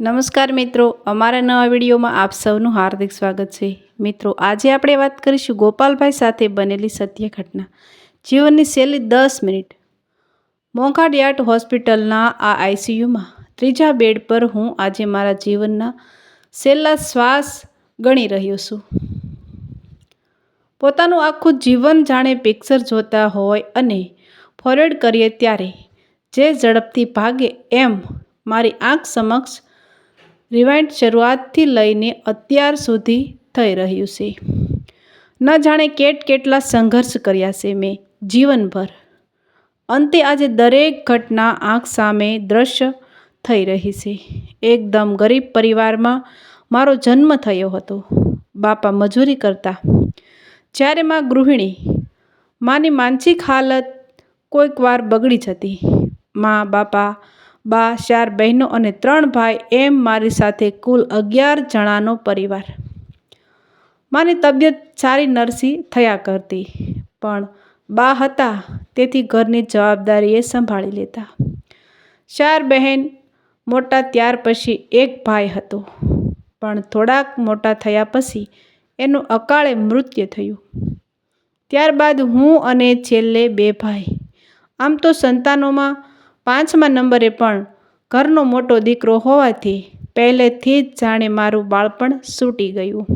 નમસ્કાર મિત્રો, અમારા નવા વિડીયોમાં આપ સૌનું હાર્દિક સ્વાગત છે. મિત્રો, આજે આપણે વાત કરીશું ગોપાલભાઈ સાથે બનેલી સત્ય ઘટના. જીવનની છેલ્લી દસ મિનિટ. મોંઘાડિયાટ હોસ્પિટલના આ આઈસીયુમાં ત્રીજા બેડ પર હું આજે મારા જીવનના છેલ્લા શ્વાસ ગણી રહ્યો છું. પોતાનું આખું જીવન જાણે પિક્ચર જોતા હોય અને ફોરવર્ડ કરીએ ત્યારે, જે ઝડપથી ભાગે એમ મારી આંખ સમક્ષ રિવાઇન્ડ શરૂઆતથી લઈને અત્યાર સુધી થઈ રહ્યું છે. ન જાણે કેટ કેટલા સંઘર્ષ કર્યા છે મેં જીવનભર. અંતે આજે દરેક ઘટના આંખ સામે દ્રશ્ય થઈ રહી છે. એકદમ ગરીબ પરિવારમાં મારો જન્મ થયો હતો. બાપા મજૂરી કરતા. જ્યારે માં ગૃહિણી. માની માનસિક હાલત કોઈક વાર બગડી જતી. મા બાપા બા, ચાર બહેનો અને ત્રણ ભાઈ, એમ મારી સાથે કુલ અગિયાર જણાનો પરિવાર. મારી તબિયત સારી નરસી થયા કરતી, પણ બા હતા, તેથી ઘરની જવાબદારી એ સંભાળી લેતા. ચાર બહેન મોટા ત્યાર પછી એક ભાઈ હતો, પણ થોડાક મોટા થયા પછી એનું અકાળે મૃત્યુ થયું. ત્યારબાદ હું અને છેલ્લે બે ભાઈ. આમ તો સંતાનોમાં પાંચમા નંબરે પણ ઘરનો મોટો દીકરો હોવાથી પહેલેથી જ જાણે મારું બાળપણ સૂટી ગયું.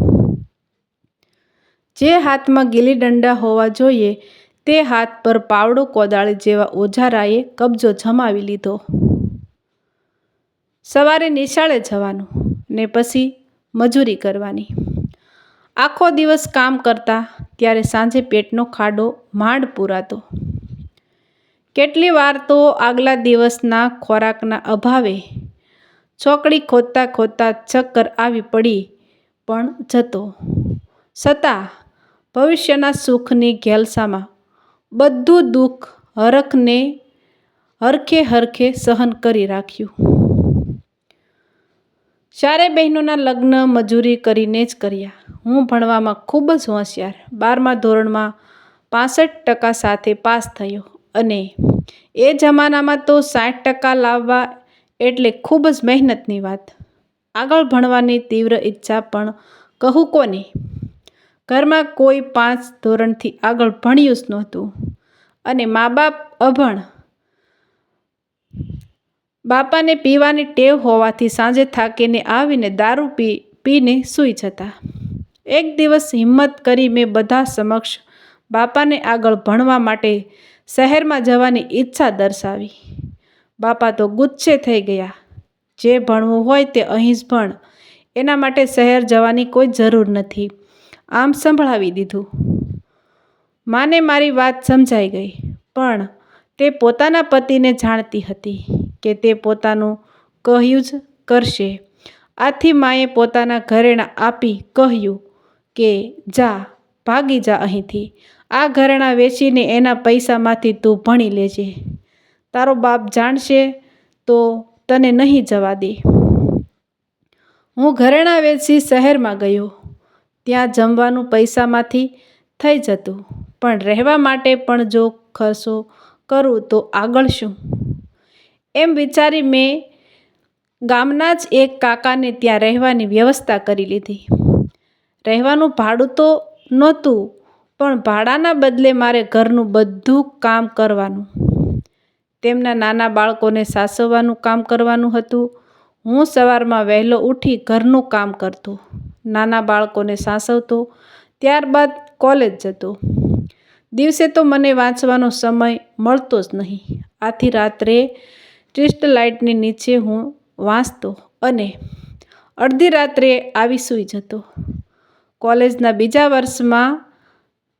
જે હાથમાં ગીલી દંડા હોવા જોઈએ, તે હાથ પર પાવડો કોદાળ જેવા ઓઝારાએ કબજો જમાવી લીધો. સવારે નિશાળે જવાનું ને પછી મજૂરી કરવાની. આખો દિવસ કામ કરતા ત્યારે સાંજે પેટનો ખાડો માંડ પૂરાતો. કેટલી વાર તો આગલા દિવસના ખોરાકના અભાવે ચોકડી ખોદતા ખોદતા ચક્કર આવી પડી પણ જતો. છતાં ભવિષ્યના સુખની ઘેલસામાં બધું દુઃખ હરખને હરખે હરખે સહન કરી રાખ્યું. ચારે બહેનોના લગ્ન મજૂરી કરીને જ કર્યા. હું ભણવામાં ખૂબ જ હોશિયાર. બારમા ધોરણમાં પાસઠ ટકા સાથે પાસ થયો. અને એ જમાનામાં તો સાઠ ટકા લાવવા એટલે ખૂબ જ મહેનતની વાત. આગળ ભણવાની તીવ્ર ઈચ્છા પણ કહું કોને? ઘરમાં કોઈ પાંચ ધોરણથી આગળ ભણ્યું જ નહોતું. અને મા બાપ અભણ. બાપાને પીવાની ટેવ હોવાથી સાંજે થાકીને આવીને દારૂ પી, પીને સૂઈ જતા. એક દિવસ હિંમત કરી મેં બધા સમક્ષ બાપાને આગળ ભણવા માટે શહેરમાં જવાની ઈચ્છા દર્શાવી. બાપા તો ગુચ્છે થઈ ગયા. જે ભણવું હોય તે અહીં જ ભણ. એના માટે શહેર જવાની કોઈ જરૂર નથી. આમ સંભળાવી દીધું. માને મારી વાત સમજાઈ ગઈ, પણ તે પોતાના પતિને જાણતી હતી કે તે પોતાનું કહ્યું જ કરશે. આથી માએ પોતાના ઘરેણાં આપી કહ્યું કે, જા, ભાગી જા અહીંથી. આ ઘરેણાં વેચીને એના પૈસામાંથી તું ભણી લેજે. તારો બાપ જાણશે તો તને નહીં જવા દે. હું ઘરેણાં વેચી શહેરમાં ગયો. ત્યાં જમવાનું પૈસામાંથી થઈ જતું. પણ રહેવા માટે પણ જો ખર્ચો કરું તો આગળ શું? એમ વિચારી મેં ગામના જ એક કાકાને ત્યાં રહેવાની વ્યવસ્થા કરી લીધી. રહેવાનું ભાડું તો નહોતું પણ ભાડાના બદલે મારે ઘરનું બધું કામ કરવાનું. તેમના નાના બાળકોને સાસવવાનું કામ કરવાનું હતું. હું સવારમાં વહેલો ઉઠી ઘરનું કામ કરતો. નાના બાળકોને સાસવતો. ત્યારબાદ કોલેજ જતો. દિવસે તો મને વાંચવાનો સમય મળતો જ નહીં. આથી રાત્રે ટ્રિસ્ટ લાઇટની નીચે હું વાંચતો અને અડધી રાત્રે આવી સૂઈ જતો. કોલેજના બીજા વર્ષમાં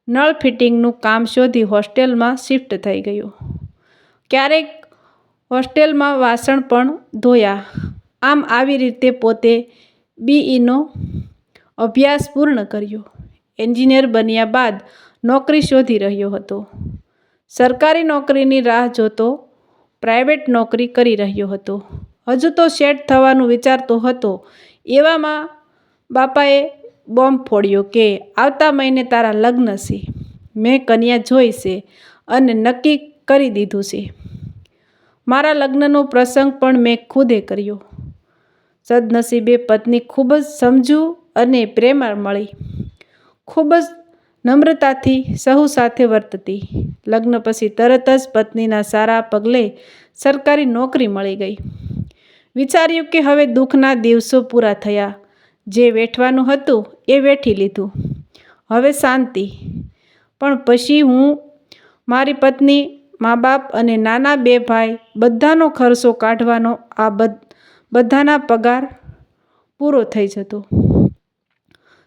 નળ ફિટિંગનું કામ શોધી હોસ્ટેલમાં શિફ્ટ થઈ ગયું. ક્યારેક હોસ્ટેલમાં વાસણ પણ ધોયા. આમ આવી રીતે પોતે બીઈનો અભ્યાસ પૂર્ણ કર્યો. એન્જિનિયર બન્યા બાદ નોકરી શોધી રહ્યો હતો. સરકારી નોકરીની રાહ જોતો પ્રાઇવેટ નોકરી કરી રહ્યો હતો. હજુ તો સેટ થવાનું વિચારતો હતો. એવામાં બાપાએ બોમ્બ ફોડ્યો કે, આવતા મહિને તારા લગ્ન છે. મેં કન્યા જોઈ છે અને નક્કી કરી દીધું છે. મારા લગ્નનો પ્રસંગ પણ મેં ખુદે કર્યો. સદનસીબે પત્ની ખૂબ જ સમજુ અને પ્રેમાળ મળી. ખૂબ જ નમ્રતાથી સહુ સાથે વર્તતી. લગ્ન પછી તરત જ પત્નીના સારા પગલે સરકારી નોકરી મળી ગઈ. વિચાર્યું કે હવે દુઃખના દિવસો પૂરા થયા. જે વેઠવાનું હતું એ વેઠી લીધું. હવે શાંતિ. પણ પછી હું, મારી પત્ની, મા બાપ અને નાના બે ભાઈ બધાનો ખર્ચો કાઢવાનો આ બધાના પગાર પૂરો થઈ જતો.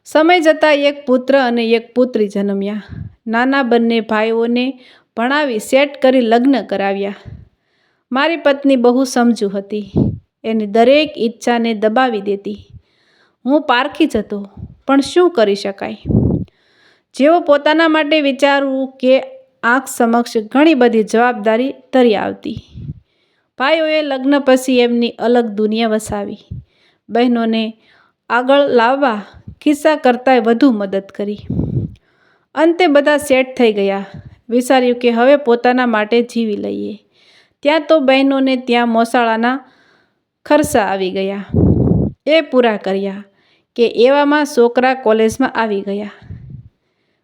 સમય જતાં એક પુત્ર અને એક પુત્રી જન્મ્યા. નાના બંને ભાઈઓને ભણાવી સેટ કરી લગ્ન કરાવ્યા. મારી પત્ની બહુ સમજુ હતી. એની દરેક ઈચ્છાને દબાવી દેતી. હું પારખી જતો પણ શું કરી શકાય? જેઓ પોતાના માટે વિચારવું કે આંખ સમક્ષ ઘણી બધી જવાબદારી તરી આવતી. ભાઈઓએ લગ્ન પછી એમની અલગ દુનિયા વસાવી. બહેનોને આગળ લાવવા ખિસ્સા કરતાંય વધુ મદદ કરી. અંતે બધા સેટ થઈ ગયા. વિચાર્યું કે હવે પોતાના માટે જીવી લઈએ. ત્યાં તો બહેનોને ત્યાં મોસાળાના ખર્ચા આવી ગયા. એ પૂરા કર્યા. કે એવામાં છોકરા કોલેજમાં આવી ગયા.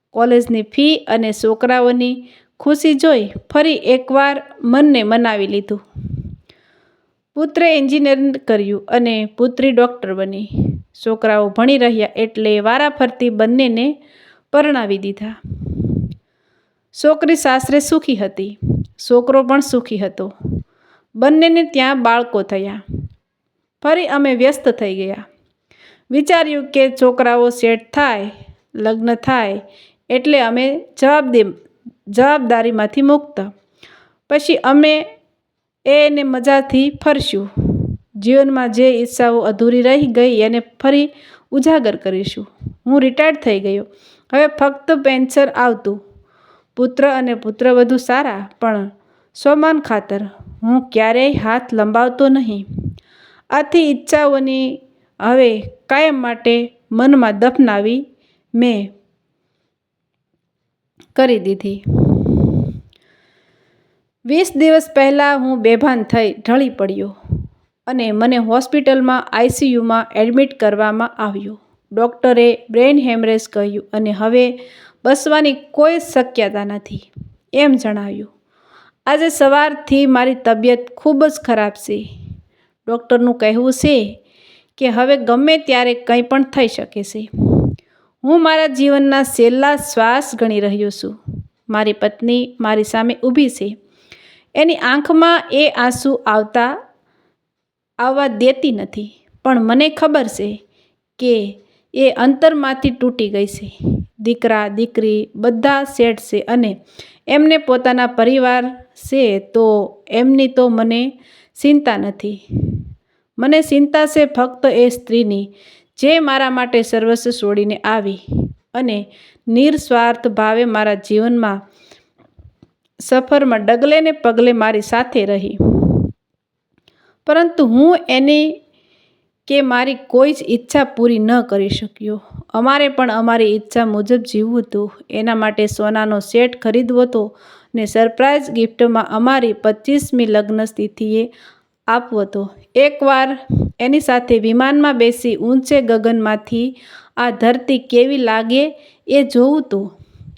કોલેજની ફી અને છોકરાઓની ખુશી જોઈ ફરી એકવાર મનને મનાવી લીધું. પુત્રે એન્જિનિયરિંગ કર્યું અને પુત્રી ડૉક્ટર બની. છોકરાઓ ભણી રહ્યા એટલે વારાફરતી બંનેને પરણાવી દીધા. છોકરી સાસરે સુખી હતી. છોકરો પણ સુખી હતો. બંનેને ત્યાં બાળકો થયા. ફરી અમે વ્યસ્ત થઈ ગયા. વિચાર્યું કે છોકરાઓ સેટ થાય, લગ્ન થાય, એટલે અમે જવાબદે, જવાબદારીમાંથી મુક્ત. પછી અમે એને મજાથી ફરશું. જીવનમાં જે ઈચ્છાઓ અધૂરી રહી ગઈ એને ફરી ઉજાગર કરીશું. હું રિટાયર્ડ થઈ ગયો. હવે ફક્ત પેન્શન આવતું. પુત્ર અને પુત્ર વધુ સારા, પણ સ્વમાન ખાતર હું ક્યારેય હાથ લંબાવતો નહીં. આથી ઈચ્છાઓની હવે કાયમ માટે મનમાં દફનાવી મેં કરી દીધી. વીસ દિવસ પહેલાં હું બેભાન થઈ ઢળી પડ્યો અને મને હોસ્પિટલમાં આઈસીયુમાં એડમિટ કરવામાં આવ્યો. ડૉક્ટરે બ્રેઇન હેમરેજ કહ્યું અને હવે બસવાની કોઈ શક્યતા નથી, એમ જણાવ્યું. આજે સવારથી મારી તબિયત ખૂબ જ ખરાબ છે. ડૉક્ટરનું કહેવું છે કે હવે ગમે ત્યારે કંઈ પણ થઈ શકે છે. હું મારા જીવનના છેલ્લા શ્વાસ ગણી રહ્યો છું. મારી પત્ની મારી સામે ઊભી છે. એની આંખમાં એ આંસુ આવતા, આવવા દેતી નથી. પણ મને ખબર છે કે એ અંતરમાંથી તૂટી ગઈ છે. દીકરા, દીકરી બધા સેટ છે અને એમને પોતાના પરિવાર છે તો એમની તો મને ચિંતા નથી. મને ચિંતા છે ફક્ત એ સ્ત્રીની, જે મારા માટે સર્વસ્વ છોડીને આવી અને નિરસ્વાર્થ ભાવે મારા જીવનમાં સફરમાં ડગલે ને પગલે મારી સાથે રહી. પરંતુ હું એની કે મારી કોઈ જ ઈચ્છા પૂરી ન કરી શક્યો. અમારે પણ અમારી ઈચ્છા મુજબ જીવવું હતું. એના માટે સોનાનો સેટ ખરીદવો હતો ને સરપ્રાઇઝ ગિફ્ટમાં અમારી પચીસમી લગ્ન તિથિએ આપવો હતો. એકવાર એની સાથે વિમાનમાં બેસી ઊંચે ગગનમાંથી આ ધરતી કેવી લાગે એ જોવું હતું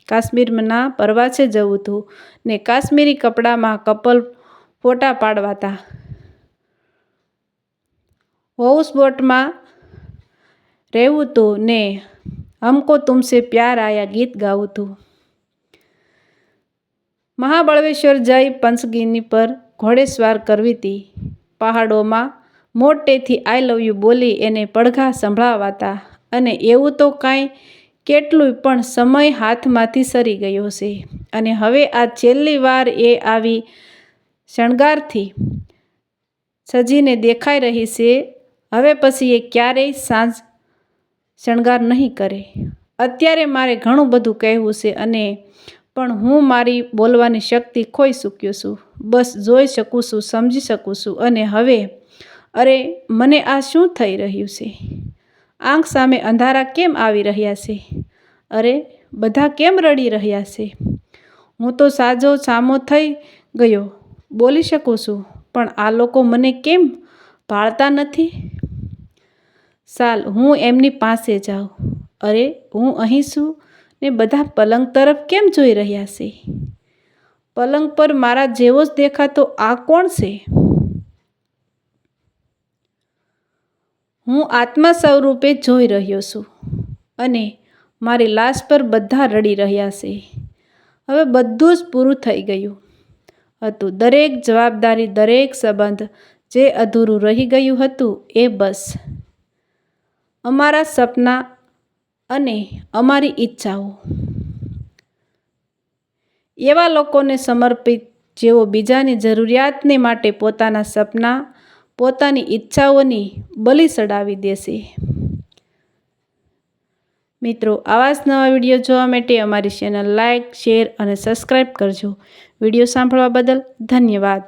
કાશ્મીરના પ્રવાસે જવું હતું ને કાશ્મીરી કપડામાં કપલ ફોટા પાડવાતા. હાઉસબોટમાં રહેવું હતું ને હમકો તુમસે પ્યાર આયા ગીત ગાવું હતું મહાબળેશ્વર જઈ પંચગીની પર ઘોડેસવાર કરવી હતી પહાડોમાં મોટેથી આઈ લવ યુ બોલી એને પડઘા સંભળાવાતા. અને એવું તો કાંઈ કેટલુંય પણ સમય હાથમાંથી સરી ગયો છે અને હવે આ છેલ્લી વાર એ આવી શણગારથી સજીને દેખાઈ રહી છે. હવે પછી એ ક્યારેય સાંજ શણગાર નહીં કરે. અત્યારે મારે ઘણું બધું કહેવું છે અને પણ હું મારી બોલવાની શક્તિ ખોઈ ચૂક્યો છું. બસ જોઈ શકું છું, સમજી શકું છું અને હવે, અરે, મને આ શું થઈ રહ્યું છે? આંખ સામે અંધારા કેમ આવી રહ્યા છે? અરે, બધા કેમ રડી રહ્યા છે? હું તો સાજો સામો થઈ ગયો, બોલી શકું છું, પણ આ લોકો મને કેમ ભાળતા નથી? સાલ, હું એમની પાસે જાઉં. અરે, હું અહીં છું? ને બધા પલંગ તરફ કેમ જોઈ રહ્યા છે? પલંગ પર મારા જેવો જ દેખાતો આ કોણ છે? હું આત્મા સ્વરૂપે જોઈ રહ્યો છું અને મારી લાશ પર બધા રડી રહ્યા છે. હવે બધું જ પૂરું થઈ ગયું. હતું દરેક જવાબદારી, દરેક સંબંધ જે અધૂરું રહી ગયું હતું એ બસ. અમારા સપના અને અમારી ઈચ્છાઓ. એવા લોકોને સમર્પિત જેઓ બીજાની જરૂરિયાતને માટે પોતાના સપના, પોતાની ઈચ્છાઓની બલિ ચડાવી દેશે. મિત્રો આવા જ નવા વીડિયો જોવા માટે અમારી ચેનલ લાઇક શેર અને સબસ્ક્રાઈબ કરજો. વીડિયો સાંભળવા બદલ ધન્યવાદ.